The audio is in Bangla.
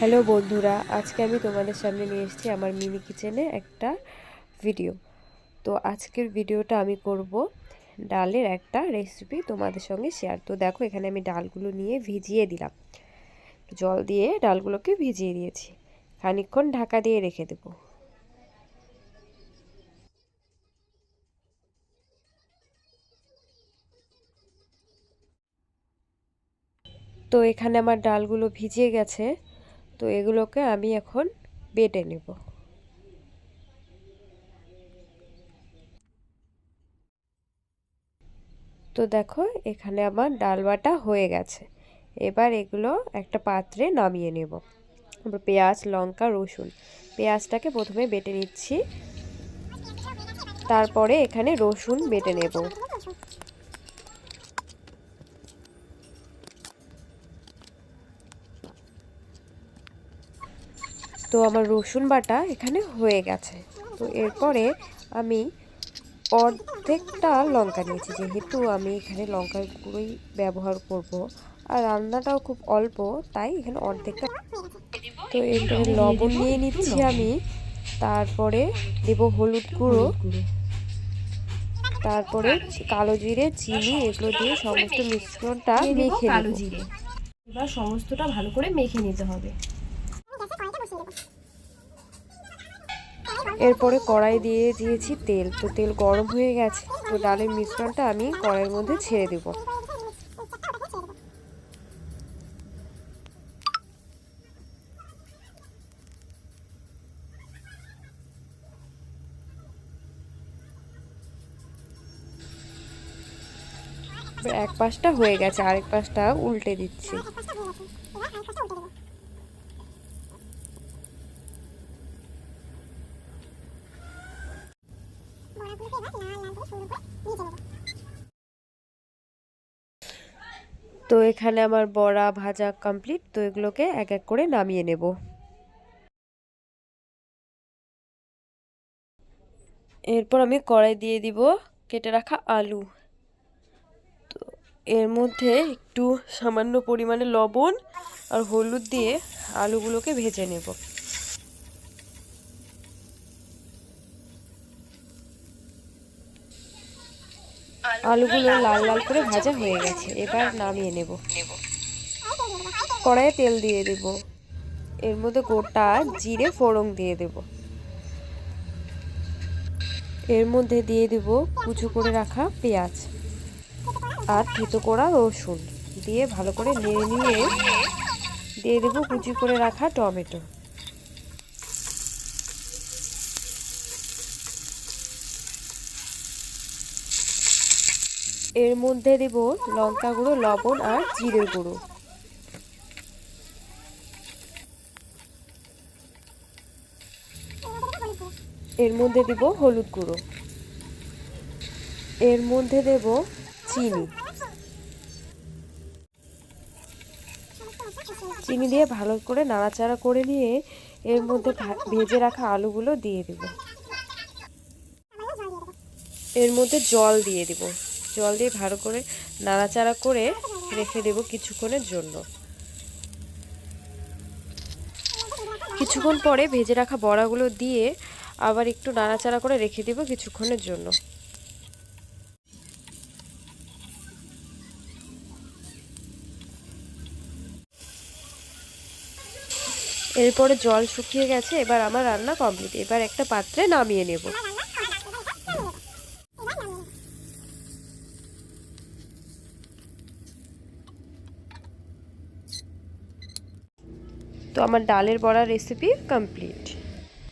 হ্যালো বন্ধুরা, আজকে আমি তোমাদের সামনে নিয়ে এসেছি আমার মিনি কিচেনে একটা ভিডিও তো আজকের ভিডিওটা আমি করব ডালের একটা রেসিপি তোমাদের সঙ্গে শেয়ার তো দেখো, এখানে আমি ডালগুলো নিয়ে ভিজিয়ে দিলাম। জল দিয়ে ডালগুলোকে ভিজিয়ে দিয়েছি। খানিকক্ষণ ঢাকা দিয়ে রেখে দেবো। তো এখানে আমার ডালগুলো ভিজিয়ে গেছে। তো এগুলোকে আমি এখন বেটে নেব। তো দেখো, এখানে আমার ডাল বাটা হয়ে গেছে। এবার এগুলো একটা পাত্রে নামিয়ে নেব। পেঁয়াজ, লঙ্কা, রসুন, পেঁয়াজটাকে প্রথমে বেটে নিচ্ছি। তারপরে এখানে রসুন বেটে নেব। তো আমার রসুন বাটা এখানে হয়ে গেছে। তো এরপরে আমি অর্ধেকটা লঙ্কা নিয়েছি। যেহেতু আমি এখানে লঙ্কার গুঁড়োই ব্যবহার করব আর রান্নাটাও খুব অল্প তাই এখানে অর্ধেকটা তো এরপরে লবণ নিয়ে নিচ্ছি আমি। তারপরে দেব হলুদ গুঁড়ো। তারপরে কালো জিরে চিনি এগুলো দিয়ে সমস্ত মিশ্রণটা মেখে কালো নেব জিরে। এবার সমস্তটা ভালো করে মেখে নিতে হবে। এরপরে কড়াই দিয়ে দিয়েছি তেল। তো তেল গরম হয়ে গেছে। তো ডালের মিশ্রণটা আমি কড়াইয়ের মধ্যে ছেড়ে দেব। এক পাশটা হয়ে গেছে, আরেক পাশটা উল্টে দিচ্ছি। তো এখানে আমার বড়া ভাজা কমপ্লিট তো এগুলোকে এক এক করে নামিয়ে নেব। এরপর আমি কড়াই দিয়ে দিব কেটে রাখা আলু। তো এর মধ্যে একটু সামান্য পরিমাণে লবণ আর হলুদ দিয়ে আলুগুলোকে ভেজে নেব। আলুগুলো লাল লাল করে ভাজা হয়ে গেছে। এবার নামিয়ে নেব। কড়াইয়ে তেল দিয়ে দেব। এর মধ্যে গোটা জিরে ফোড়ন দিয়ে দেব। এর মধ্যে দিয়ে দেব কুচু করে রাখা পেঁয়াজ আর থেতো করা রসুন। দিয়ে ভালো করে নেড়ে নিয়ে দিয়ে দেব কুচি করে রাখা টমেটো। এর মধ্যে দেব লঙ্কা গুঁড়ো, লবণ আর জিরের গুঁড়ো। এর মধ্যে দেব হলুদ গুঁড়ো। এর মধ্যে দেব চিনি। চিনি দিয়ে ভালো করে নাড়াচাড়া করে নিয়ে এর মধ্যে ভেজে রাখা আলুগুলো দিয়ে দেব। এর মধ্যে জল দিয়ে দেব। জল দিয়ে ভালো করে নাড়াচাড়া করে রেখে দেব কিছুক্ষণের জন্য। কিছুক্ষণ পরে ভেজে রাখা বড়াগুলো দিয়ে আবার একটু নাড়াচাড়া করে রেখে দেব কিছুক্ষণের জন্য। এরপরে জল শুকিয়ে গেছে, এবার আমার রান্না কমপ্লিট। এবার একটা পাত্রে নামিয়ে নেব। তো আমার ডালের বড়া রেসিপি কমপ্লিট